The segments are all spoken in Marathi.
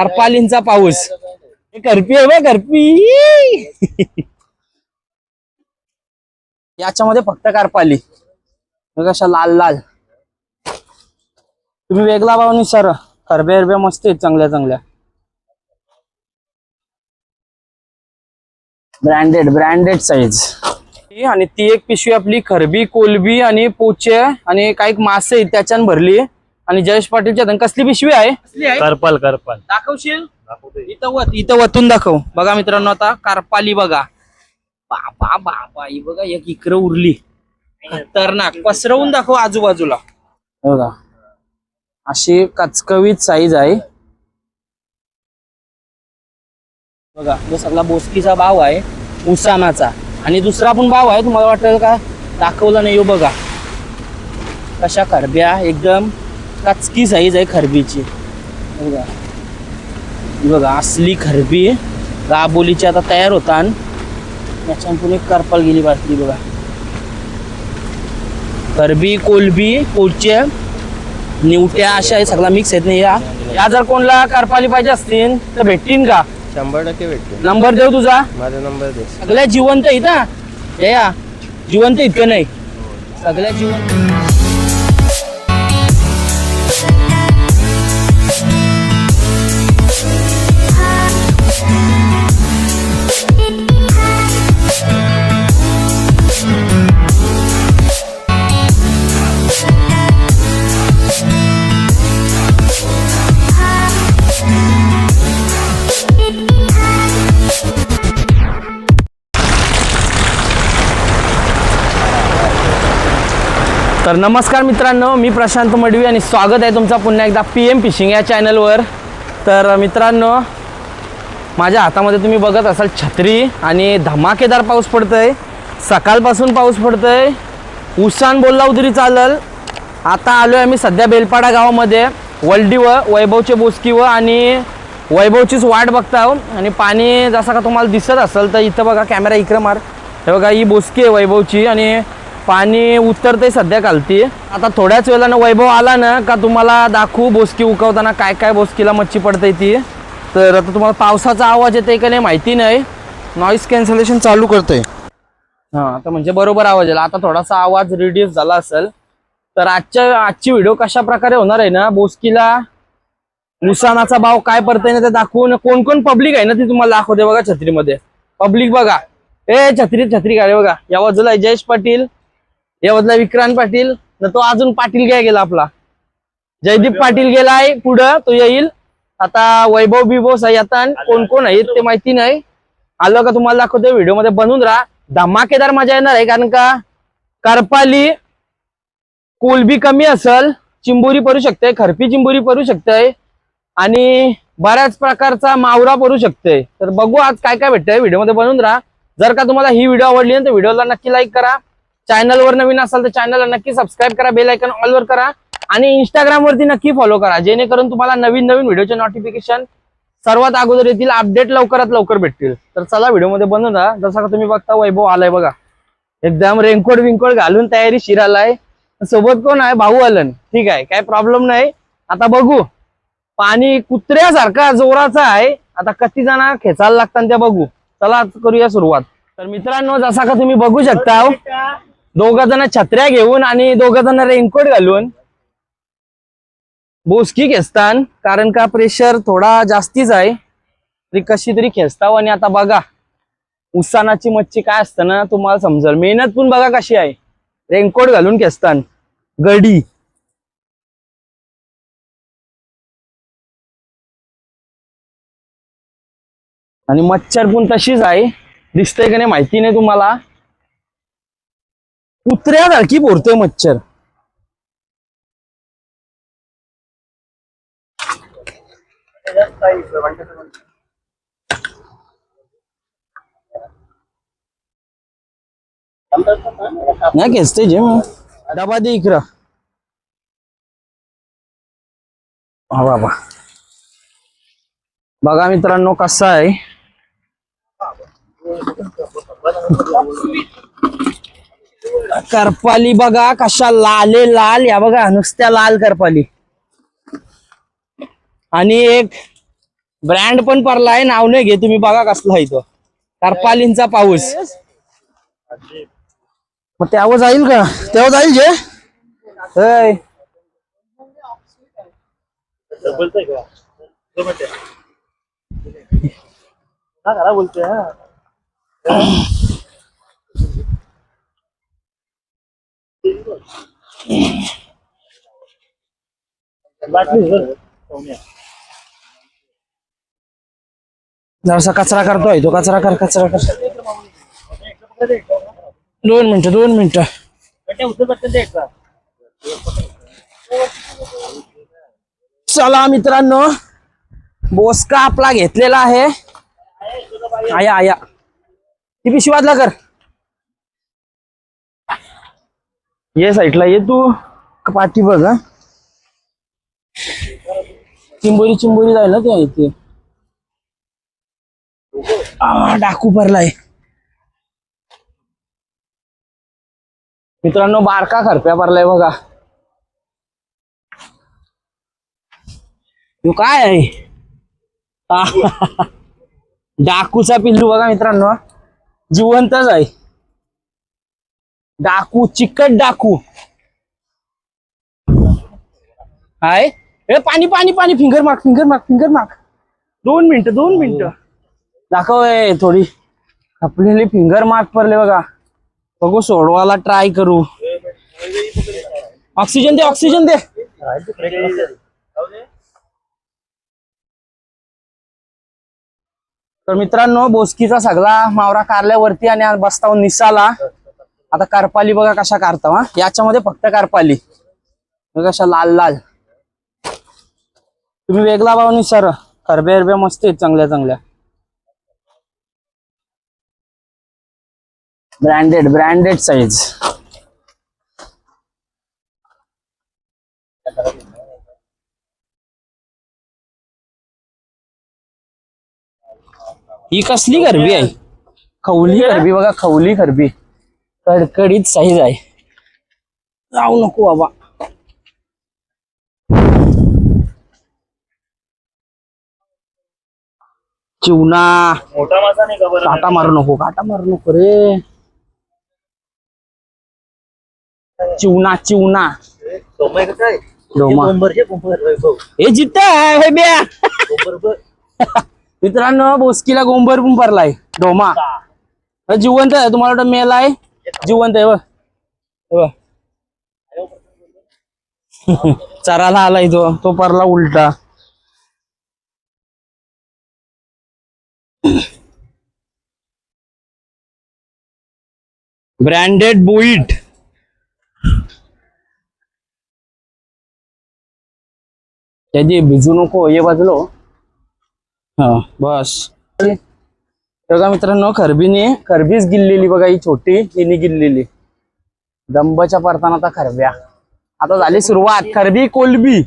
करपालींचा पाऊस. हे करपी आहे बा करपी. याच्यामध्ये फक्त करपाली. कशा लाल लाल. तुम्ही वेगळा भाव सर खरबे हरबे मस्त आहेत चांगल्या चांगल्या. ब्रँडेड ब्रँडेड साईज आणि ती एक पिशवी आपली खरबी कोलबी आणि पोचे आणि काही मासे आहेत त्याच्यानं भरली. आणि जयेश पाटीलच्या हातात कसली पिशवी आहे? करपाल करपाल. दाखवशील? इथं वत इथं वतून दाखव. बघा मित्रांनो आता कारपाली बघा. बाबा बाबा ही बघा एक इकडं उरली. खतरनाक. पसरवून दाखव आजूबाजूला. बघा. अशी कचकवीत साईज आहे. बघा जो सगळा बोसकीचा भाव आहे उसानाचा. आणि दुसरा पण भाव आहे तुम्हाला वाटेल का? दाखवला नाही हो बघा. कशा खरब्या एकदम. कचकी साईज आहे खरबीची. बघा. बघा असली खरबी राबोलीची आता तयार होता पण एक करपाल गेली बाटली बघा. खरबी कोलबी पोचे निवट्या अशा सगळा मिक्स आहेत नाही या. जर कोणला करपाली पाहिजे असतील तर भेटतील का? शंभर टक्के भेटते नंबर देऊ तुझा? माझा नंबर दे. सगळ्या जिवंत आहेत हे या. जिवंत इतकं नाही. सगळ्या जिवंत तर नमस्कार मित्रांनो मी प्रशांत मडवी आणि स्वागत आहे तुमचा पुन्हा एकदा पी एम फिशिंग या चॅनलवर. तर मित्रांनो माझ्या हातामध्ये तुम्ही बघत असाल छत्री आणि धमाकेदार पाऊस पडतो आहे सकाळपासून पाऊस पडतो आहे उसान बोलला तरी चालल. आता आलो आहे मी सध्या बेलपाडा गावामध्ये. वल्डी व वैभवचे बोसकी व आणि वैभवचीच वाट बघता आहो. आणि पाणी जसं का तुम्हाला दिसत असेल तर इथं बघा कॅमेरा इकडं मार. हे बघा ही बोसकी आहे वैभवची आणि पाणी उतरते सध्या खालती. आता थोड्याच वेळानं वैभव आला ना का तुम्हाला दाखवू बोसकी उकवताना काय काय बोसकीला मच्छी पडते ती? तर आता तुम्हाला पावसाचा आवाज येते का नाही माहिती नाही. नॉईस कॅन्सलेशन चालू करतोय. हा आता म्हणजे बरोबर आवाज आला. आता थोडासा आवाज रिड्यूस झाला असेल तर आजच्या आजची व्हिडिओ कशा प्रकारे होणार आहे ना? बोसकीला नुकसानाचा भाव काय पडतंय ना ते दाखवून कोण कोण पब्लिक आहे ना ती तुम्हाला दाखवते बघा छत्रीमध्ये. पब्लिक बघा. ए छत्री छत्री काय बघा. या बाजूला आहे जयेश पाटील. या बाजूला विक्रांत पाटील न तो अजून पाटील काय गेला आपला. जयदीप पाटील गेलाय पुढं तो येईल. आता वैभव बिभव सयतान कोण कोण आहेत ते माहिती नाही. आलं का तुम्हाला दाखवतो व्हिडिओमध्ये बनवून राहा. धमाकेदार मजा येणार आहे कारण का? करपाली कोलबी कमी असल चिंबोरी पडू शकते खरपी चिंबोरी पडू शकते आणि बऱ्याच प्रकारचा मावरा पडू शकते. तर बघू आज काय काय भेटतंय व्हिडिओमध्ये बनवून राहा. जर का तुम्हाला ही व्हिडिओ आवडली ना तर व्हिडिओला नक्की लाईक करा. चॅनलवर नवीन असाल तर चॅनलला नक्की सबस्क्राईब करा बेल आयकन ऑलवर करा आणि इंस्टाग्राम वरती नक्की फॉलो करा जेणेकरून तुम्हाला नवीन नवीन व्हिडिओचे नोटिफिकेशन सर्वात अगोदर येतील अपडेट लवकरात लवकर भेटतील. तर चला व्हिडिओमध्ये बनवून राहा. जसा का तुम्ही बघता वैभव आलाय बघा. एकदम रेनकोट विंकोट घालून तयारी शिरालाय. सोबत कोण आहे? भाऊ आलन. ठीक आहे काय प्रॉब्लेम नाही. आता बघू. पाणी कुत्र्यासारखा जोराचा आहे. आता किती जण खेचायला लागतात त्या बघू. चला करूया सुरुवात. तर मित्रांनो जसा का तुम्ही बघू शकता दोघ जण छत्र्या घेऊन आणि दोघ जण रेनकोट घालून बोसकी खेचतान कारण का प्रेशर थोडा जास्तीच आहे. तरी कशी तरी खेचताव आणि आता बघा उसानाची मच्छी काय असतं ना तुम्हाला समजेल. मेहनत पण बघा कशी आहे. रेनकोट घालून खेचतान गडी. आणि मच्छर पण तशीच आहे. दिसतंय का नाही माहिती नाही तुम्हाला. कुत्र्यासारखी पोरतोय मच्छर. नाही खेचते जे मग. डबा दे इकडं. हा, बाबा. बघा मित्रांनो, कसा आहे. करपाली बघा कशा लाले लाल. या बघा नुसत्या लाल करपाली. आणि एक ब्रँड पण पडला आहे नाव नाही घे तुम्ही बघा कसला आहे तो. करपालींचा पाऊस. मग त्यावर जाईल का? तेव्हा जाईल जे? होय. जरासा कचरा करतोय तो कचरा कर कचरा कर. दोन मिनिटं दोन मिनिटं. चला मित्रांनो बोसका आपला घेतलेला आहे. आया आया. ती पिशवादला कर. ये साईडला ये तू. पाठी बघ हा. चिंबोरी चिंबोरी जाईल ना ते इथे डाकू भरलाय. मित्रांनो बारका खरप्या भरलाय बघा. तू काय आहे? डाकूचा पिल्लू बघा मित्रांनो जिवंतच आहे. डाकू चिकट डाकू. हाय. ए पाणी पाणी पाणी. Finger mark finger mark finger mark दोन मिनिटं दोन मिनिटं. दाखव ए, थोडी. खपलेली फिंगर मार्क पडले बघा. बघू सोडवायला ट्राय करू. ऑक्सिजन दे ऑक्सिजन दे. तर मित्रांनो बोसकीचा सगळा मावरा कारल्यावरती आणि आज बसताहून निसाला. आता कारपाली बघा कशा काढता हा. याच्यामध्ये फक्त कारपाली. कशा लाल लाल. तुम्ही वेगळा भाव नाही सर खरबे हरबे मस्त आहेत चांगल्या चांगल्या. ब्रँडेड ब्रँडेड साईज ही कसली गरबी आहे? खवली गरबी बघा खवली गरबी कडकडीत साईज आहे जाऊ नको बाबा. चिवना. मोठा मासा नाही काटा मारू नको काटा मारू नको रे. चिवना चिवना. हे आहे हे ब्या. मित्रांनो बोसकीला गोंबर पण भरलाय. डोमा. जिवंत आहे तुम्हाला मेला आहे? जिवंत आहे बघ. चराला आलाय तो. तो परला उलटा. ब्रँडेड बोईट त्याची भिजू नको ये बाजलो हो. हा बस. बघा मित्रांनो खरबीने खरबीच गिल्लेली बघा ही छोटी हिने गिल्लेली. दंबच्या परताना आता खरब्या. आता झाली सुरुवात खरबी कोलबी.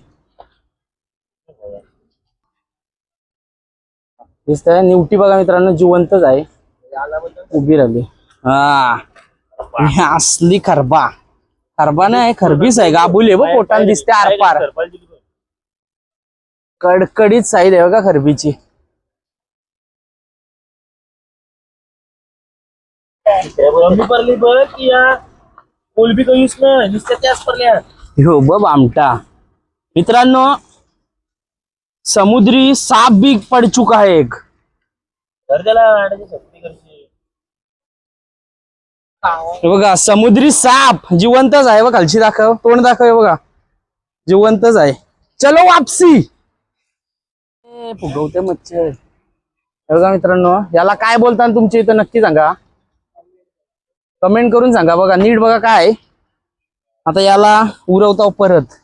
दिसतंय निवटी बघा मित्रांनो जिवंतच आहे. उभी राहिली. हा. असली खरबा. खरबा नाही खरबीच आहे. गाबुले आहे बघ पोटान दिसते आरपार. कडकडीत साईज आहे बघा खरबीची. बघ की या कोलबी नुसत्या त्याच हो बब आमटा मित्रांनो समुद्री साप भी पड चुका है एक। तर त्याला हे बघा समुद्री साप जिवंतच आहे बघ खालची दाखव तोंड दाखव हे बघा. जिवंतच आहे. चलो वापसी. ए, फुगवते मच्छर. हे बघा मित्रांनो याला काय बोलता तुमच्या इथं नक्की सांगा. कमेंट करून सांगा बघा नीट बघा काय. आता याला उरवता परत.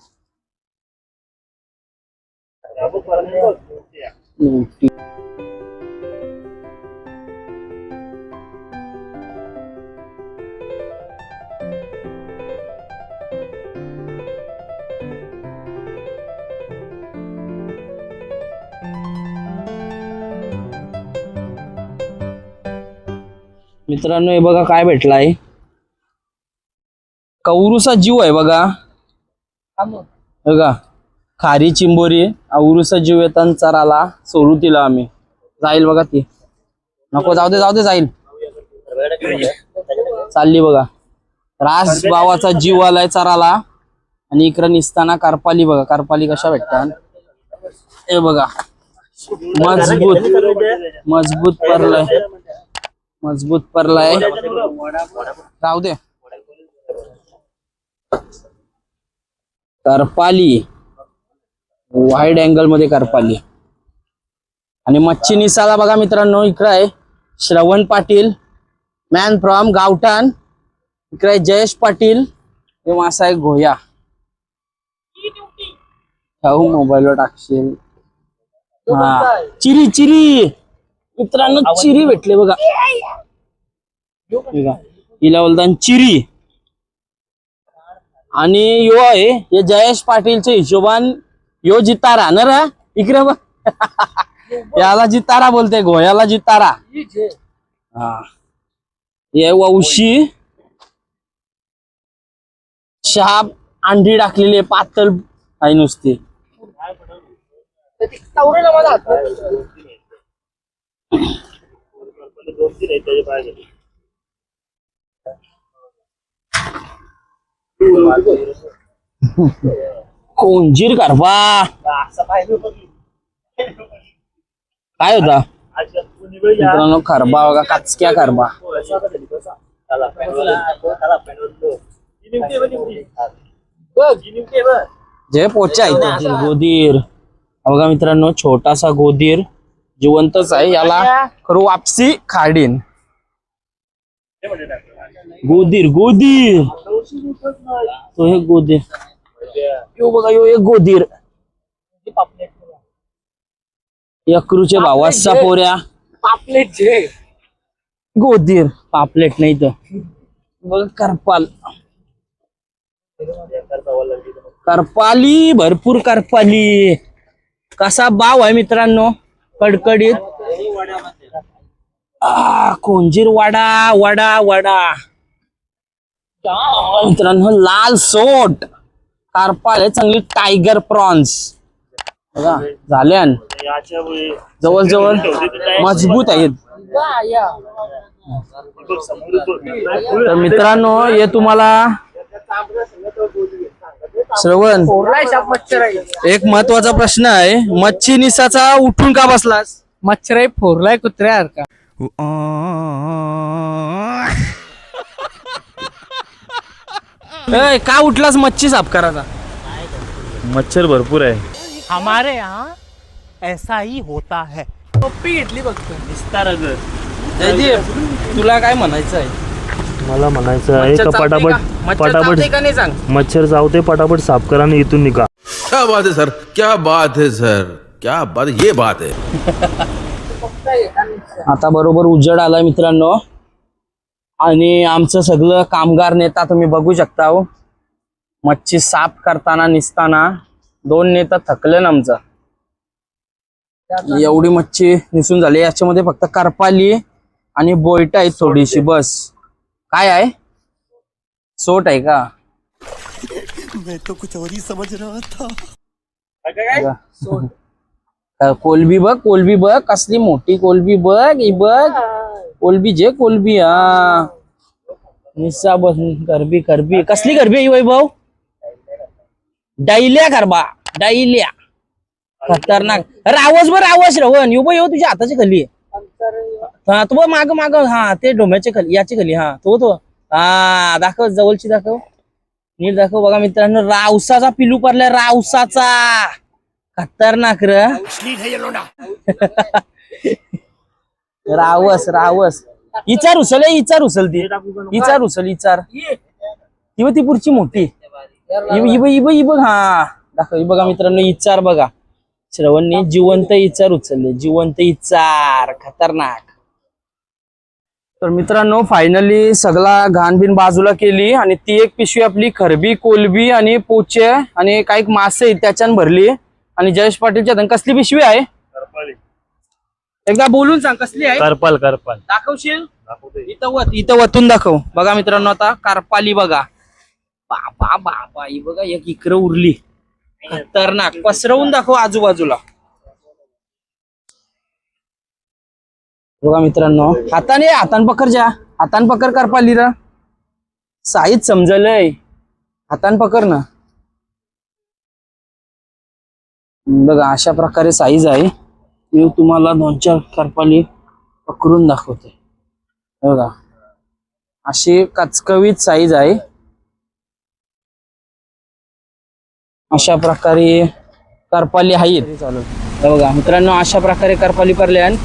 मित्रांनो हे बघा काय भेटलाय. कौरुसा जीव आहे बघा. बघा खारी चिंबोरी औरुसा जीव येतान चराला सोडू तिला आम्ही. जाईल बघा ती. नको जाऊ दे जाऊ दे जाईल. चालली बघा. रास भावाचा जीव आलाय चराला. आणि इकडं निसताना कारपाली बघा. कारपाली कशा भेटतात? हे बघा. मजबूत. मजबूत परलाय मजबूत परलाय राहू दे. करपाली. वाईड अँगलमध्ये करपाली. आणि मच्छी निसाला बघा मित्रांनो इकडं आहे. श्रवण पाटील मॅन फ्रॉम गावठाण. इकडे आहे जयेश पाटील. हे मासा आहे घोया. मोबाईलवर टाकशील. हा. चिरी चिरी. मित्रांनो चिरी भेटले बघा. बघा. हिला चिरी. आणि यो आहे हे जयेश पाटीलच्या हिशोबान यो जितारा ना रा इकडे बघ. याला जितारा बोलते गोयाला जितारा. हा. हे वंशी शहा अंडी टाकलेली पातळ आहे नुसती दोन तीन आहेत त्याचे पाय गेले. कोंजीर करवा काय होता? मित्रांनो खरबा बघा काचक्या खरबा जे पोचा आहे गोदीर. बघा मित्रांनो छोटासा गोदीर. जिवंतच आहे. याला करू वापसी खाडीन. गोदीर गोदीर. तो हे गोदीर. यो बघा यो एक गोदीर. यक्रूचे भावाचा पोऱ्या. पापलेट जे. गोदीर. पापलेट नाही तर. बघ करपाल. करपाली भरपूर करपाली. कसा बाव आहे मित्रांनो? कडकडीत. कोंजीर वाडा वडा वडा. मित्रांनो लाल सोट. कारपाल आहे चांगली टायगर प्रॉन्स बघा झाल्यान जवळ जवळ मजबूत आहेत तर मित्रांनो हे तुम्हाला श्रवण. एक महत्त्वाचा प्रश्न आहे मच्छी निसाचा उठून का बसलास? मच्छर आहे फोरलाय कुत्र्यासारखा ए, का उठलास मच्छी साफ करायचा मच्छर भरपूर आहे. हमारे यहाँ ऐसा ही होता है. टोपी घेतली जयदीप तुला काय म्हणायचं आहे? मला म्हणायचं आहे मच्छर का चावते पटापट का? मच्छर पटापट चावते का नाही सांग? मच्छर चावते पटापट साफ करा आणि इथून निघा. क्या बात है सर? क्या बात है सर? क्या बात ये बात है। आता बरोबर उजेड आलाय मित्रांनो. आणि आमचं सगळं कामगार नेता तुम्ही बघू शकता हो. मच्छी साफ करताना निसताना दोन नेता थकले ना आमचं एवढी मच्छी निसून झाली याच्यामध्ये फक्त करपाली आणि बोईट आहे थोडीशी बस. काय आहे? सोट आहे का बघा. अ, कोलबी बघ कोलबी बघ कसली मोठी कोलबी बघ ही बघ। कोलबी जे कोलबी हा। निस्सा बस गरबी करबी कसली गरबी आहे ही वैभव डायल्या गरबा डायल्या। खतरनाक। रावस बर रावस रवण यो यो तुझ्या हाताची खाली आहे. हा तो माग माग हा ते डोम्याच्या खाली याची खाली हा तो तो. हा दाखव जवळची दाखव. नीट दाखव बघा मित्रांनो रावसाचा पिलू पडलाय रावसाचा. खतरनाक र. रावस रावस. इचार उचल इचार उचल ती. इचार उचल इचार. ती ती पुढची मोठी. इब बघ, इब हा दाखव बघा मित्रांनो इचार बघा. श्रवणने जिवंत इचार उचलले जिवंत इचार. खतरनाक. तर मित्रांनो फायनली सगळा घाणबिन बाजूला केली आणि ती एक पिशवी आपली खरबी कोलबी आणि पोचे आणि काही मासे त्याच्यानं भरली. आणि जयेश पाटीलच्या कसली पिशवी आहे? एकदा बोलून सांग कसली आहे? करपाल करपाल. दाखवशील? इथं वत इथं वतून दाखव. बघा मित्रांनो आता कारपाली बघा. बाबा बाबा ही बघा एक इकडं उरली. खतरनाक. पसरवून दाखव आजूबाजूला. बघा मित्रांनो हाताने हातान पकड जा. हातान पकड करपाली र. साईज समजलंय. हातान पकड ना. बघा अशा प्रकारे साईज आहे. मी तुम्हाला दोन चार करपाली पकडून दाखवते. बघा अशी कचकवीत साईज आहे. अशा प्रकारे करपाली आहेत चालू बघा मित्रांनो अशा प्रकारे करपाली परल्यान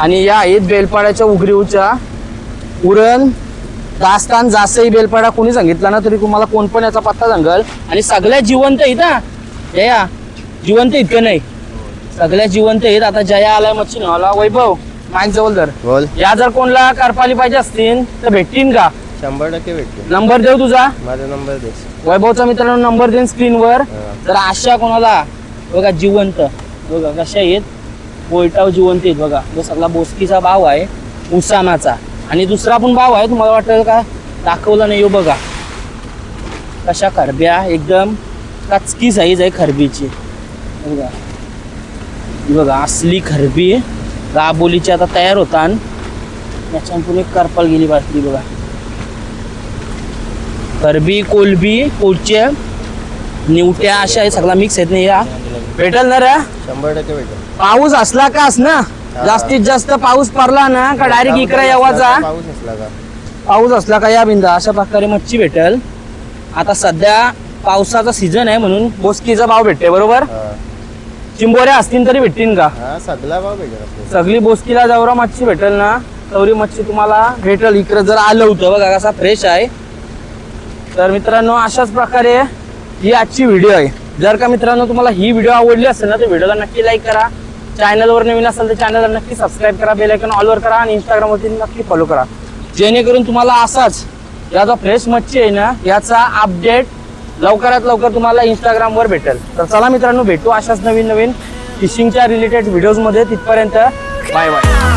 आणि या आहेत बेलपाड्याच्या उगरीवच्या. उरण दास्तान जासई बेलपाडा कोणी सांगितला ना तरी तुम्हाला कोण पण याचा पत्ता सांगल. आणि सगळ्या जिवंत आहेत हा. जया जिवंत इतकं नाही? सगळ्या जिवंत आहेत. आता जया आलाय मच्छी नावाला वैभव माईक जवळ धर. बोल. या जर कोणला करपाली पाहिजे असतील तर भेटतील का? शंभर टक्के भेटतील. नंबर देऊ तुझा? माझा नंबर देस. वैभवचा मित्रांनो नंबर देईन स्क्रीनवर तर अशा कोणाला? बघा जिवंत. बघा कशा आहेत? कोयटाव जिवंत आहेत बघा. जो सगळा बोसकीचा भाव आहे उसानाचा. आणि दुसरा पण भाव आहे तुम्हाला वाटेल का? दाखवला नाही हो बघा. कशा खरब्या एकदम कचकी साईज आहे खरबीची. बघा. बघा असली खरबी. राबोलीची आता तयार होता. त्याच्यातून एक करपाल गेली बाटली बघा. खरबी कोलबी कोलच्या निवट्या अशा आहे सगळा मिक्स आहेत नाही या. भेटल ना रे? शंभर टक्के भेटेल. पाऊस असला का ना जास्तीत जास्त पाऊस पडला ना का डायरेक्ट इकडे यावाचा पाऊस असला का? पाऊस असला का या बिंदा? अशा प्रकारे मच्छी भेटल. आता सध्या पावसाचा सीझन आहे म्हणून बोसकीचा भाव भेटते बरोबर. चिंबोऱ्या असतील तरी भेटतील का? हा सगळा भाव भेटेल सगळी बोसकीला जवरा मच्छी भेटेल ना तवरी मच्छी तुम्हाला भेटेल. इकडे जर आलं होतं बघा कसा फ्रेश आहे. तर मित्रांनो अशाच प्रकारे ही आजची व्हिडिओ आहे. जर का मित्रांनो तुम्हाला ही व्हिडिओ आवडली असेल ना तर व्हिडिओला नक्की लाईक करा. चॅनलवर नवीन असेल तर चॅनलला नक्की सबस्क्राईब करा बेल आयकॉन ऑलवर करा आणि इंस्टाग्रामवरती नक्की फॉलो करा. जेणेकरून तुम्हाला असाच या जो फ्रेश मच्छी आहे ना याचा अपडेट लवकरात लवकर तुम्हाला इंस्टाग्रामवर भेटेल. तर चला मित्रांनो भेटू अशाच नवीन नवीन फिशिंगच्या रिलेटेड व्हिडिओजमध्ये तिथपर्यंत बाय बाय